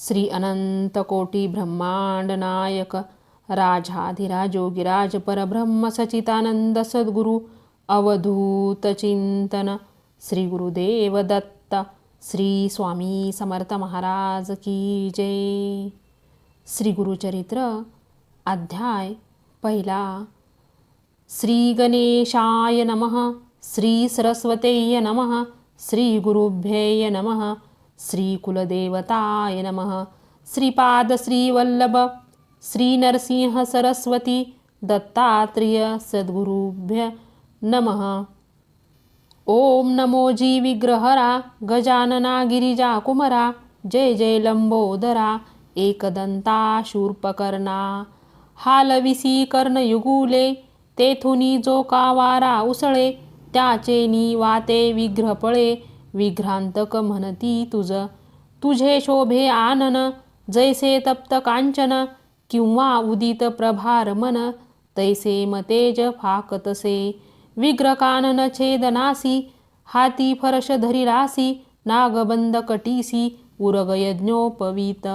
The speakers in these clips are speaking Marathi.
श्री अनंत कोटी ब्रह्मांड नायक राजाधिराजोगिराज परब्रह्म सचितानंद सद्गुरु अवधूत चिंतन श्री गुरुदेव दत्त श्री स्वामी समर्थ महाराज की जय। श्री गुरुचरित्र अध्याय पहिला। श्री गणेशाय नमः श्री सरस्वतेय नमः श्री गुरुभ्येय नमः श्रीकुलदेवताय नमः। श्रीपाद श्रीवल्लभ सरस्वती दत्तात्रेय सद्गुरुभ्य नमः। ॐ नमो जीविग्रहरा गजानना गिरिजा कुमरा जय जय लंबोदरा एकदंता शूर्पकर्णा हालविसी कर्णयुगुले तेथुनी जो कावारा उसळे त्याचे नी वाते विग्रहपळे विघ्रांतक म्हणती तुझ. तुझे शोभे आनन जैसे तप्त कांचन किंवा उदित प्रभार मन तैसे मतेज फाकतसे. विग्रकानन छेदनासी हाती फरश धरिरासी नागबंद कटीसी उरगयज्ञोपवीत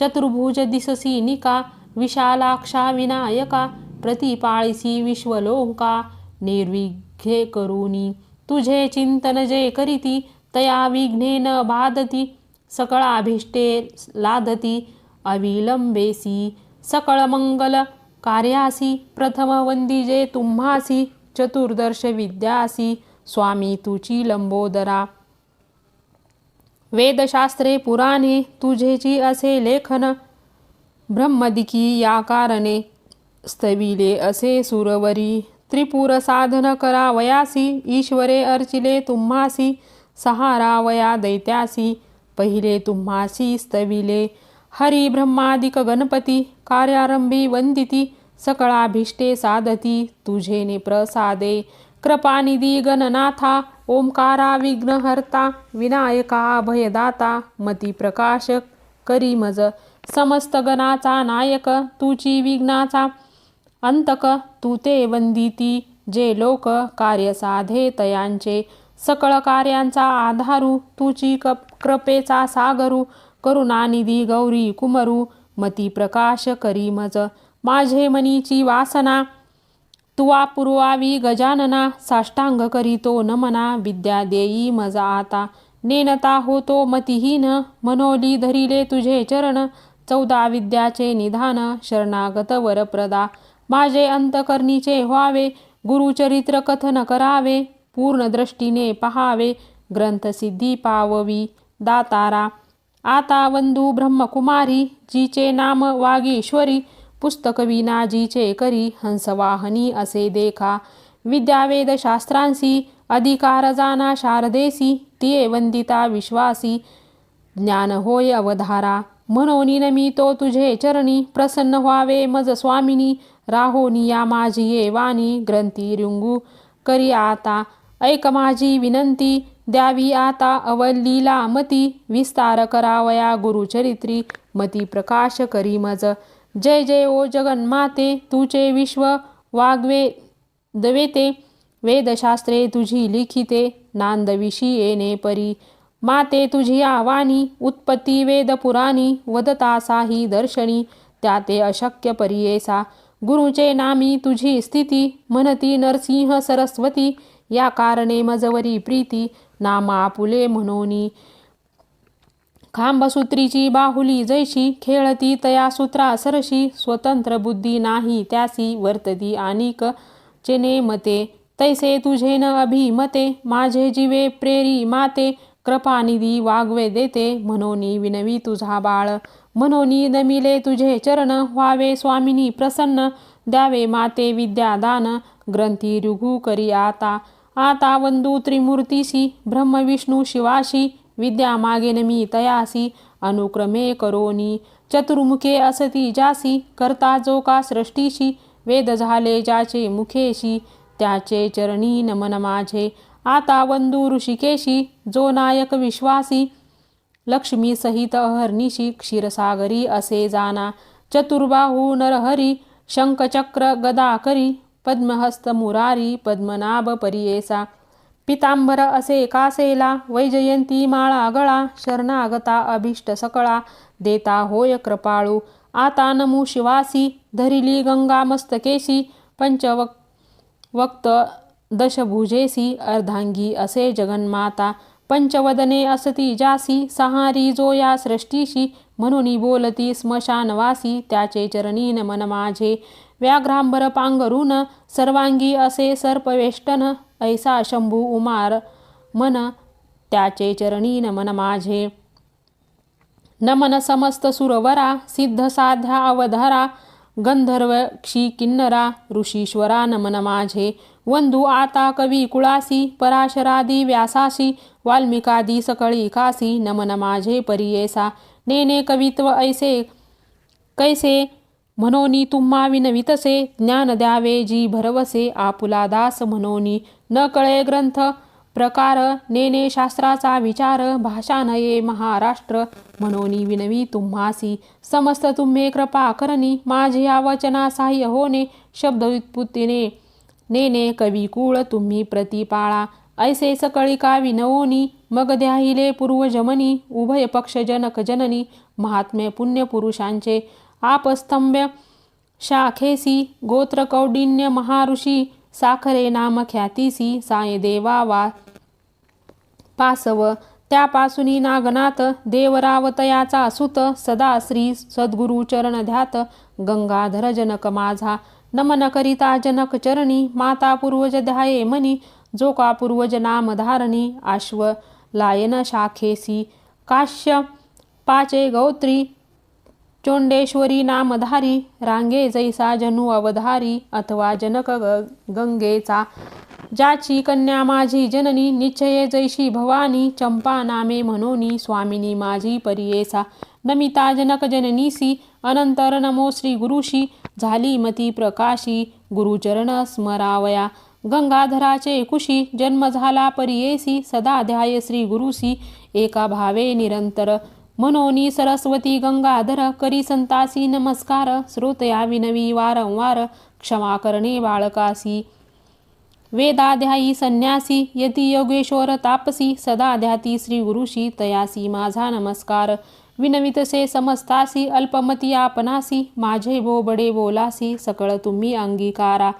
चतुर्भुज दिससी निका विशालाक्षा विनायका प्रतिपाळीसी विश्वलोका निर्विघ्ये करुणी. तुझे चिंतन जे करीती तया विघ्नेन बाधती सकळाभिष्टे लादती अविलंबेसी सकळ मंगल कार्यासी प्रथम वंदिजे तुम्हासी चतुर्दर्श विद्यासी स्वामी तुची लंबोदरा वेदशास्त्रे पुराणे तुझेची असे लेखन ब्रह्मदिकी या कारणे स्तविले असे सुरवरी। त्रिपुर साधन करावयासी ईश्वरे अर्चिले तुम्हासी सहारावया दैत्यासी पहिले तुम्हासी स्तविले। हरी ब्रह्मादिक गणपती कार्यारंभी वंदिती सकळाभीष्टे साधती तुझेने प्रसादे। कृपानिधी गणनाथा ओंकारा विघ्नहर्ता विनायका भयदाता मती प्रकाशक करी मज समस्त गणाचा नायक तुची विघ्नाचा अंतक तू ते वंदिती। जे लोक कार्य साधे तयांचे सकळ कार्यांचा आधारू तुची कप कृपेचा सागरू करुणानिधी गौरी कुमरू मती प्रकाश करी मज. माझे मनीची वासना तुवा पुरवावी गजानना साष्टांग करीतो नमना विद्या देई मजा आता. नेनता होतो मतिहीन मनोली धरिले तुझे चरण. चौदा विद्याचे निधान शरणागत वरप्रदा. माझे अंतकर्णीचे व्हावे गुरुचरित्र कथन करावे. पूर्ण दृष्टीने पहावे ग्रंथसिद्धी पाववी दातारा आता वंदू ब्रह्मकुमारी जीचे नाम वागीश्वरी पुस्तकविना जीचे करी हंसवाहनी असे देखा विद्यावेदशास्त्रांसी अधिकार जाना शारदेसी तिये वंदिता विश्वासी ज्ञान होय अवधारा म्हणून मी तो तुझे चरणी प्रसन्न व्हावे मज स्वामिनी राहोनी या माझी ये वाणी ग्रंथी रिंगू करी आता ऐक माझी विनंती द्यावी आता अवल्लीला मती विस्तार करावया गुरुचरित्री मती प्रकाश करी मज. जय जय ओ जगन्माते तुचे विश्व वाग्वे दवेते वेदशास्त्रे तुझी लिखिते नांदविषी येणे परी. माते तुझी आवानी उत्पत्ती वेद पुराणी वदतासाही दर्शनी त्याते अशक्य परियेसा गुरुचे नामी तुझी स्थिती म्हणती नरसिंह सरस्वती या कारणे मजवरी प्रीती नामा आपुले म्हणोनी. खांबसूत्रीची बाहुली जैशी खेळती तया सूत्रा सरशी स्वतंत्र बुद्धी नाही त्यासी वर्तती आणिक चेने मते तैसे तुझे न अभिमते माझे जीवे प्रेरी माते कृपानिधी वागवे देते म्हणोनी विनवी तुझा बाळ. म्हणून नमिले तुझे चरण व्हावे स्वामिनी प्रसन्न द्यावे माते विद्यादान ग्रंथी रुघू करी आता. आता वंदू त्रिमूर्तीशी ब्रह्मविष्णू शिवाशी विद्या मागेन मी तयासी अनुक्रमे करोनी. चतुर्मुखे असती जासी करता जो का सृष्टीशी वेद झाले ज्याचे मुखेशी त्याचे चरणी नमन माझे. आता वंदू ऋषिकेशी जो नायक विश्वासी लक्ष्मी सहित अहर्निशी क्षीरसागरी असे जाना. चतुर्बाहू नरहरी शंखचक्र गदाकरी पद्महस्त मुरारी पद्मनाभ परियेसा. पितांबर असे कासेला वैजयंती माळा गळा शरणागता अभिष्ट सकळा. देता होय कृपाळू आता नमू शिवासी धरिली गंगा मस्तकेशी पंचवक वक्त दशभुजेसी अर्धांगी असे जगन्माता. पंचवदने असती जासी सहारी जो या सृष्टीशी म्हणून बोलती स्मशानवासी त्याचे चरणीन मन माझे. व्याघ्रांबर पांघरून सर्वांगी असे सर्पवेष्टन ऐसा शंभू उमार मन त्याचे चरणीन मन माझे. नमन समस्त सुरवरा सिद्ध साध्या अवधरा गंधर्व क्षी किन्नरा ऋषीश्वरा नमन माझे. वंधू आता कवी कुळासी पराशरादी व्यासाशी वाल्मिकादी सकळी कासी नमन माझे परियेसा. नेने कवित्व ऐसे कैसे? म्हणोनी तुम्हा विनवितसे. ज्ञान द्यावे जी भरवसे. आपुला दास म्हणोनी. न कळे ग्रंथ प्रकार नेने शास्त्राचा विचार भाषा नये महाराष्ट्र मनोनी विनवी तुम्हासी. समस्त तुम्हे कृपा करणी माझे या वचना साह्य होणे शब्द व्युत्पत्तीने नेने कवी कुळ तुम्ही प्रतिपाळा. ऐसे सकळी का विनवोनी मग द्याहिले पूर्वजमनी उभय पक्ष जनक जननी महात्म्य पुण्यपुरुषांचे आपस्तंभ शाखेसी गोत्र कौडिन्य महाऋषी साखरे नाम ख्यातीसी साय देवा वा पासव. त्यापासूनी नागनाथ देवरावतयाचा सुत सदा श्री सद्गुरु चरण ध्यात गंगाधर जनक माझा. नमन करिता जनक चरणी माता पूर्वज ध्याये मनी जो का पूर्वज नाम धारणी आश्व लायन शाखेसी. काश्य पाचे गौत्री चोंडेश्वरी नामधारी रांगे जैसा जनु अवधारी अथवा जनक ग गंगेचा. ज्याची कन्या माझी जननी निश्चये जैशी भवानी चंपा नामे म्हणोनी स्वामिनी माझी परियेसा. नमिता जनक जननीसी अनंतर नमो श्री गुरुशी झाली मती प्रकाशी गुरुचरण स्मरावया. गंगाधराचे कुशी जन्म झाला परियेसी सदा ध्याय श्री गुरुसी एका भावे निरंतर. मनोनी सरस्वती गंगाधर करी संतासी नमस्कार। श्रोतया विनवी वारंवार क्षमा करणे बाळकासी। वेदाध्यायी संन्यासी यती योगेश्वर तापसी सदा ध्याती श्री गुरुशी तयासी माझा नमस्कार। विनवितसे समस्तासी अल्पमती आपणासी माझे भो बडे बोलासी सकळ तुम्ही अंगीकारा।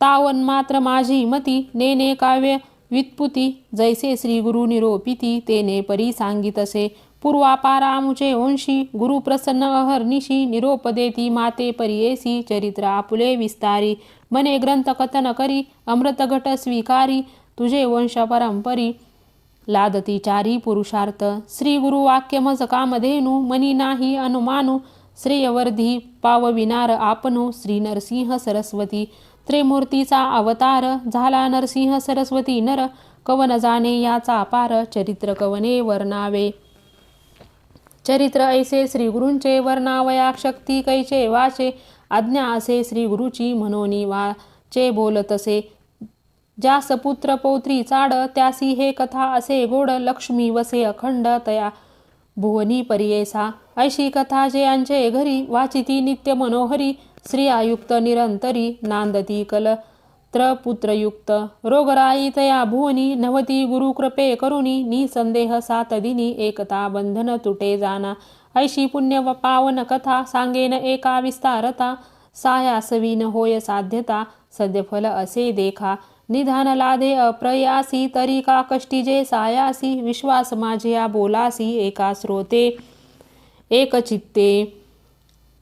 तावन मात्र माझी मती नेने काव्य व्युत्पुती जैसे श्री गुरु निरोपिती तेने परी सांगितसे। पूर्वापारामुचे वंशी गुरु प्रसन्न अहर्निशी निरोप देती माते परियेसी चरित्र आपुले विस्तारी. मने ग्रंथ कथन करी अमृत घट स्वीकारी तुझे वंश परंपरी लादती चारी पुरुषार्थ. श्री गुरु वाक्य मज कामधेनु मनी नाही अनुमानु श्रेयवर्धी पावविनार आपणू श्री नरसिंह सरस्वती. त्रिमूर्तीचा अवतार झाला नरसिंह सरस्वती नर कवन जाणे याचा पार चरित्र कवने वर्णावे चरित्र ऐसे श्रीगुरूंचे वर्णावया शक्ती कैचे वाचे? आज्ञा असे श्री गुरुची म्हणोनी वाचे बोलतसे. ज्या पुत्र पौत्री चाड त्यासी हे कथा असे गोड लक्ष्मी वसे अखंड तया. भुवनी परियेसा ऐशी कथा जे यांचे घरी वाचिती नित्य मनोहरी. श्री आयुक्त निरंतरी नांदती कल. त्रपुत्रयुक्त रोगराई तया भुवनी नवती गुरुकृपे करुणी निसंदेह सातदिनी एकता बंधन तुटे जाना। ऐशी पुण्य व पावन कथा सांगेन एका विस्तारता। सायासवीन होय साध्यता सद्यफल असे देखा। निधान लादे अप्रयासी तरी का कष्टीजे सायासी विश्वास माझ्या बोलासी एका स्रोते। एक चित्ते।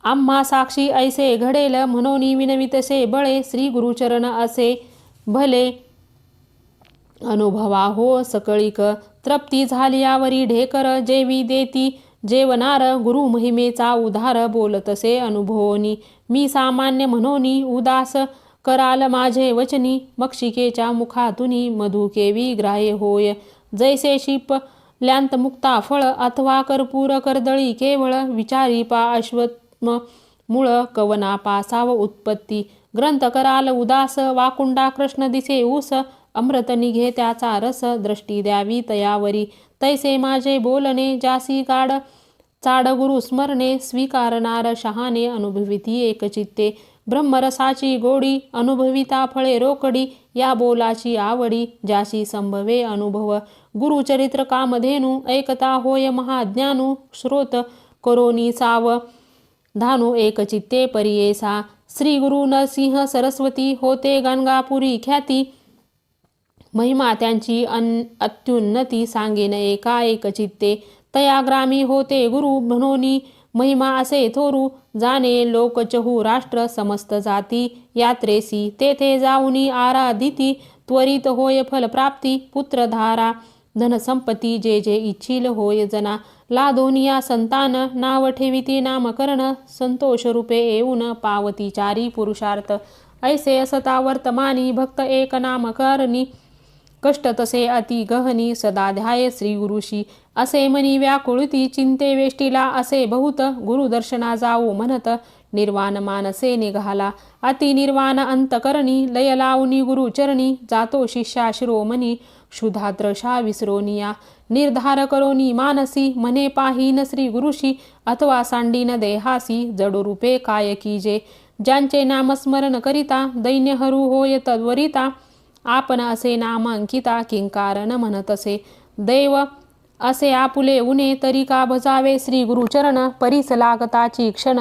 आम्हा साक्षी ऐसे घडेल म्हणून विनवितसे बळे श्री गुरुचरण असे. भले अनुभवा हो सकळीक तृप्ती झालियावरी ढेकर जेवी देती. जेवनार गुरु महिमेचा उधार बोलतसे अनुभवनी. मी सामान्य म्हणोनी उदास कराल माझे वचनी. मक्षिकेच्या मुखातुनी मधुकेवी ग्राह्य होय. जैसे शिप ल्यांत मुक्ता फळ अथवा कर्पूर कर्दळी केवळ विचारी पा सूक्ष्म मूळ कवना पासाव उत्पत्ती. ग्रंथ कराल उदास वाकुंडा कृष्ण दिसे ऊस अमृत निघे त्याचा रस दृष्टी द्यावी तयावरी. तैसे माझे बोलणे जासी काड चाड गुरु स्मरणे स्वीकारणार शहाने अनुभविती एकचित्ते. ब्रह्मरसाची गोडी अनुभविता फळे रोकडी या बोलाची आवडी ज्याशी संभवे अनुभव. गुरुचरित्र कामधेनू ऐकता होय महाज्ञानू श्रोत करोनी साव धानू एकचित्ते परियेसा। श्री गुरु नरसिंह सरस्वती होते गणगापुरी ख्याती। महिमा त्यांची अन अत्युन्नती सांगेन एका एक चित्ते। तया ग्रामी होते गुरु म्हणोनी। महिमा असे थोरू। जाणे लोक चहू राष्ट्र समस्त जाती। यात्रेसी तेथे जाऊनी आराधिती। त्वरित होय फलप्राप्ती पुत्रधारा धनसंपत्ती जे जे इच्छिल होय जना. लादोनिया संतान नाव ठेविती नामकरण संतोष रूपे येऊन पावती चारी पुरुषार्थ. ऐसे असता वर्तमानी भक्त एक नामकरणी. कष्ट तसे अति गहनी सदा ध्याय श्री गुरुशी. असे मनी व्याकुळती चिंते वेष्टीला असे बहुत. गुरुदर्शना जाऊ म्हणत निर्वाण मानसे निघाला. अति निर्वाण अंतकरणी लय लावणी गुरुचरणी जातो शिष्या शिरोमणी क्षुधात्रशा विसरोनिया निर्धार करोनी मानसी मने पाहीन श्री गुरुशी अथवा सांडीन देहासी जडुरूपे काय कीजे ज्यांचे नामस्मरण करिता दैन्य हरू होय तद्वरिता आपण असे नामांकिता अंकिता किंकारण म्हणत असे दैव असे आपुले उने तरी का भजावे श्री गुरुचरण परिसलागताची क्षण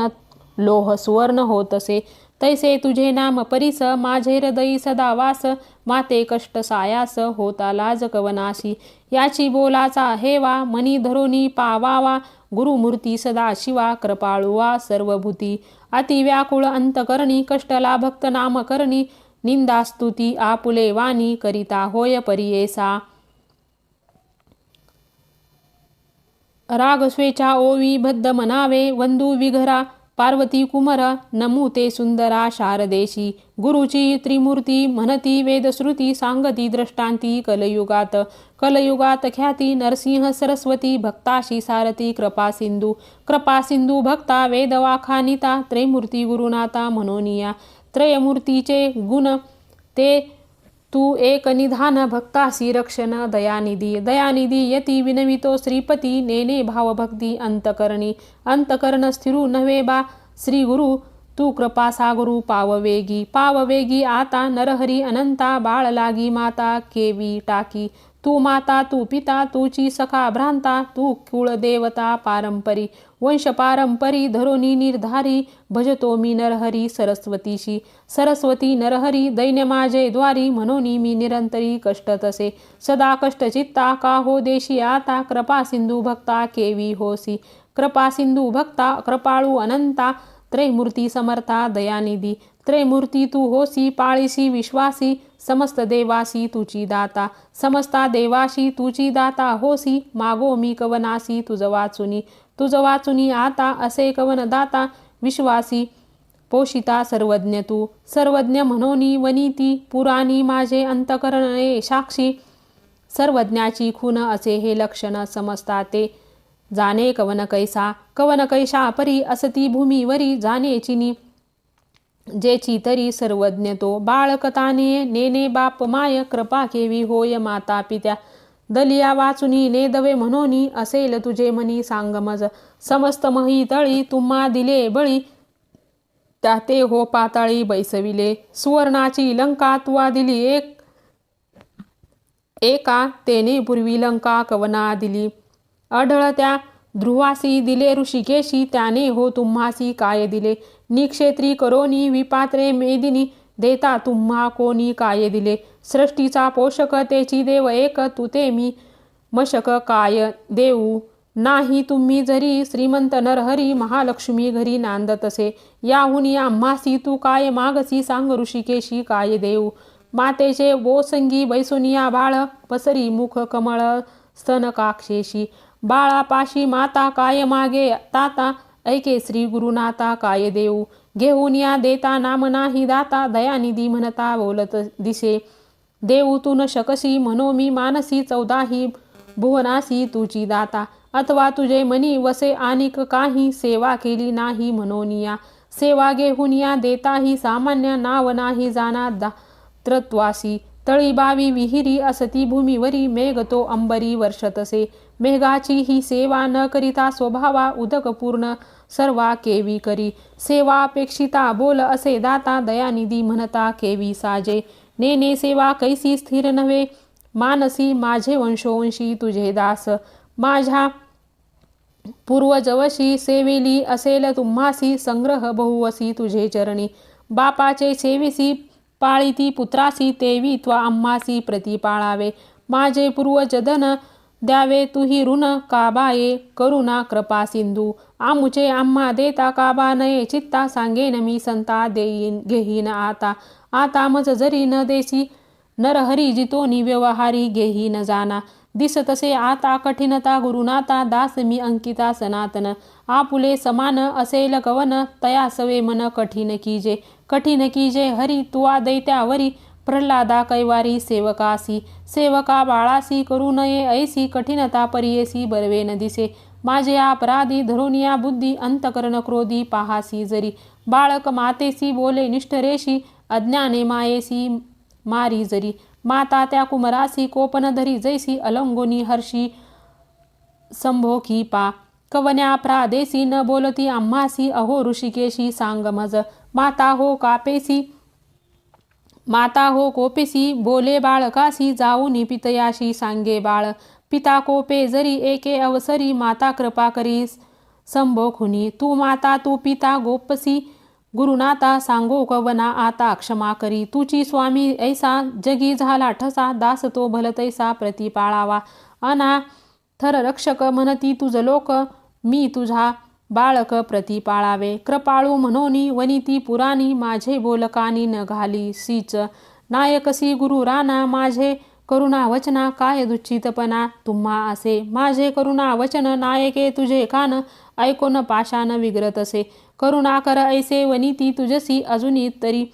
लोह सुवर्ण होत असे तैसे तुझे नाम परीस माझे हृदयी सदा वास माते कष्ट सायास होता लाज कवनाशी. याची बोलाचा हेवा मनी धरोनी पावावा गुरुमूर्ती सदा शिवा कृपाळुवा सर्वभूती. अतिव्याकुळ अंतकरणी कष्टला भक्त नाम करणी निंदास्तुती आपुले वाणी करिता होय परियेसा. राग स्वेच्छा ओवी बद्ध मनावे वंदू विघरा पार्वती कुमर नमू ते सुंदरा शारदेशी गुरुची त्रिमूर्ती म्हणती वेदश्रुती सांगती दृष्टांती कलयुगात कलयुगात ख्याती नरसिंह सरस्वती भक्ताशी सारथी कृपा सिंधू कृपा सिंधू भक्ता वेदवाखानिता त्रैमूर्ती गुरुनाथा मनोनिया त्रयमूर्तीचे गुण ते तू एक निधान भक्तासी रक्षण दयानिधी दयानिधी यती विनवितो श्रीपती नेने भावभक्ती अंतकरणी अंतकरण स्थिरू नव्हे बा श्री गुरु तू कृपा सागुरु पाववेगी। पाववेगी आता नरहरी अनंता बाळ लागी माता केवी टाकी। तू माता तू पिता तूची सखा भ्रांता तू कुळदेवता पारंपरी वंश पारंपरी धरोनी निर्धारी भजतो मी नरहरी सरस्वतीशी. सरस्वती नरहरी दैन्य माझे द्वारी म्हणून मी निरंतरी कष्ट तसे. सदा कष्ट चित्ता का हो देशी आता कृपा सिंधू भक्ता केवी होसी. कृपा सिंधू भक्ता कृपाळू अनंता त्रैमूर्ती समर्था दयानिधी. त्रैमूर्ती तू होसी पाळीसी विश्वासी समस्त देवासी तुची दाता समस्ता देवाशी तुची दाता होसी मागो मी कवनासी तुझ वाचुनी तुझ वाचुनी आता असे कवन दाता विश्वासी पोषिता सर्वज्ञ तू सर्वज्ञ म्हणोनी वनिती पुराणी माझे अंतकरणे साक्षी सर्वज्ञाची खून असे हे लक्षण समजता ते जाणे कवन कैसा कवन कैसा परी असती भूमीवरी जाणे चिनी जेची तरी सर्वज्ञ तो बाळकताने नेने बाप माय कृपा केवी होय माता पित्या. दलिया वाचुनी ने दवे म्हणोनी असेल तुझे मनी सांगमज समस्त मही तळी तुम्हा दिले बळी. त्या ते हो पाताळी बैसविले. सुवर्णाची लंका तुवा दिली एक एका तेने पूर्वी लंका कवना दिली. अढळत्या ध्रुवासी दिले ऋषिकेशी त्याने हो तुम्हासी काय दिले. निक्षेत्री करोनी विपात्रे मेदिनी देता तुम्हा कोणी काय दिले? सृष्टीचा पोषक तेची देव एक तुते मी मशक काय देऊ? नाही तुम्ही जरी श्रीमंत नरहरी महालक्ष्मी घरी नांदतसे याहुनी आम्हासी तू काय मागसी सांग ऋषिकेशी काय देऊ? मातेचे बोसंगी बैसुनिया बाळ पसरी मुख कमळ स्तन काक्षेशी बाळापाशी माता काय मागे? ताता ऐके श्री गुरुनाथा काय देऊ? घेऊन या देता नाम नाही दाता दयानिधी म्हणता बोलत दिसे देऊ तू न शकशी म्हणो मी मानसी चौदाही भुवनासी तुझी दाता. अथवा तुझे मनी वसे आनिक काही सेवा केली नाही म्हणोनिया सेवा घेऊन या देताही सामान्य नाव नाही जाना दात्रत्वासी तळी बावी विहिरी असती भूमीवरी मेघ तो अंबरी वर्षतसे. मेघाची ही सेवा न करिता स्वभावा उदक पूर्ण सर्वा केवी करी. सेवा अपेक्षिता बोल असे दाता दयानिधी म्हणता केवी साजे. नेने सेवा कैसी स्थिर नव्हे. मानसी माझे वंशोवंशी तुझे दास. माझ्या पूर्वजवशी सेवेली असेल तुम्हासी संग्रह बहुवसी तुझे चरणी. बापाचे सेविसी पाळीती पुत्रासी तेवी त्वा अम्मासी प्रतिपाळावे माझे पूर्वजधन द्यावे तुही ऋण काबाये करुणा कृपा सिंधू. आमुचे आम्हा देता काबा नये चित्ता सांगेन मी संता देईन घेईन आता. आता मज जरी न देसी नरहरी जितोनी व्यवहारी घेही न जाना. दिस तसे आता कठीणता गुरुनाता दास मी अंकिता सनातन. आपुले समान असेल कवन तया सवे मन कठीण कीजे. कठीण कीजे हरी तुवा दैत्यावरी प्रल्हादा कैवारी सेवकासी सेवका बाळासी करू नये ऐसी कठीणता परियेसी बरवे न दिसे. माझे अपराधी धरुनिया बुद्धी अंतकरण क्रोधी पाहासी जरी. बाळक मातेसी बोले निष्ठरेशी अज्ञाने मायेसी मारी जरी. माता त्या कुमरासी कोपन धरी जैसी अलंगोनी हर्षी संभोखी पा. कवन्या प्रादेसी न बोलती आम्हासी अहो ऋषिकेशी सांग मज माता हो कापेसी माता हो कोपेसी बोले बाळकासी जाऊनी पितयाशी सांगे बाळ. पिता कोपे जरी एके अवसरी माता कृपा करीस. संभो खुनी तू माता तू पिता गोपसी. गुरुनाथा सांगो कवना आता क्षमा करी. तुची स्वामी ऐसा जगी झाला ठसा दास तो भलतैसा प्रतिपाळावा अना थर रक्षक म्हणती तुझ लोक मी तुझा बाळक प्रती पाळावे. कृपाळू म्हणोनी वनिती पुराणी माझे बोलकानी न घाली सीच. नायकसी गुरु राना माझे करुणा वचना काय दुच्छितपणा तुम्हा असे. माझे करुणा वचन नायके तुझे कान ऐकोन पाशान विग्रतसे. करुणा कर ऐसे वनिती तुझसी अजूनी तरी.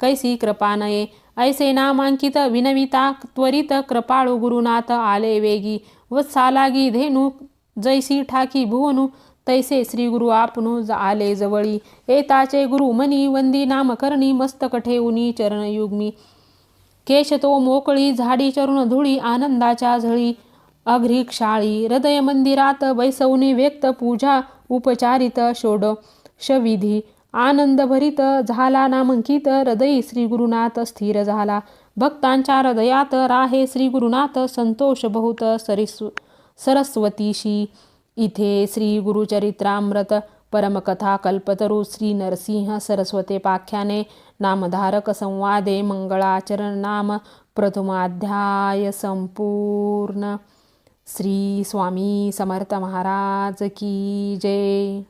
कैसी कृपा नये. ऐसे नामांकित विनविता त्वरित कृपाळू गुरुनाथ आले वेगी. वत्सालागी धेनु जैसी ठाकी भुवनू तैसे श्री गुरु आपणू आले जवळी. एताचे गुरु मनी वंदी नामकरणी मस्तक ठेवूनी चरणयुग्मी केश तो मोकळी झाडी चरुण धुळी आनंदाच्या झळी. अघ्रिक्षाळी हृदय मंदिरात बैसवनी व्यक्त पूजा उपचारित षोड शविधी आनंदभरित झाला नामांकित हृदयी श्री गुरुनाथ स्थिर झाला. भक्तांच्या हृदयात राहे श्री गुरुनाथ संतोष बहुत सरिस्व सरस्वतीशी. इथे श्री गुरुचरित्रामृत परमकथा कल्पतरू श्री नरसिंह सरस्वते पाख्याने नामधारक संवादे मंगळाचरण नाम प्रथमाध्याय संपूर्ण. श्री स्वामी समर्थ महाराज की जय.